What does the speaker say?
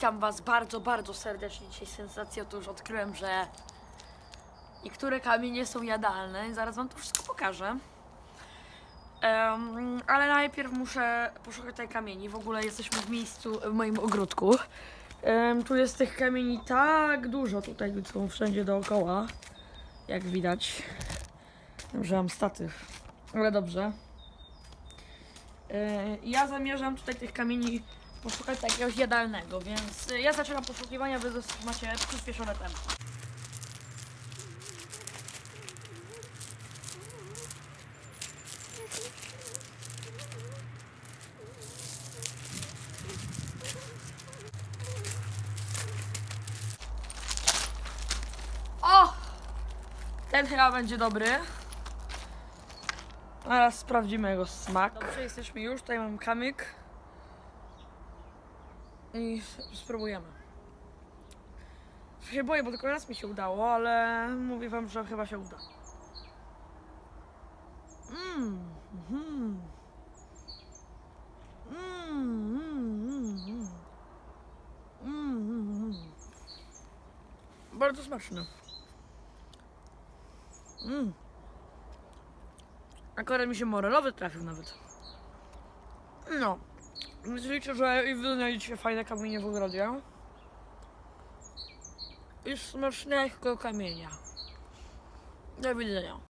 Witam Was bardzo, bardzo serdecznie. Dzisiaj sensacja, już odkryłem, że niektóre kamienie są jadalne zaraz Wam to wszystko pokażę. Em, ale najpierw muszę poszukać tej kamieni. W ogóle jesteśmy w miejscu, w moim ogródku. Em, tu jest tych kamieni tak dużo, tutaj są wszędzie dookoła, jak widać. Że mam statyw, ale dobrze. E, Ja zamierzam tutaj tych kamieni poszukać jakiegoś jadalnego, więc e, ja zaczynam poszukiwania, wy macie przyspieszone tempo. O! Ten chyba będzie dobry. Teraz sprawdzimy jego smak. Dobrze, jesteśmy już. Tutaj mam kamyk. I spróbujemy. Się boję, bo tylko raz mi się udało, ale mówię wam, że chyba się uda. Mmm. Mm. Bardzo smaczny. Mm. Akurat mi się morelowy trafił nawet. No. Więc że i wy znajdziecie fajne kamienie w ogrodzie. I smacznego kamienia. Do widzenia.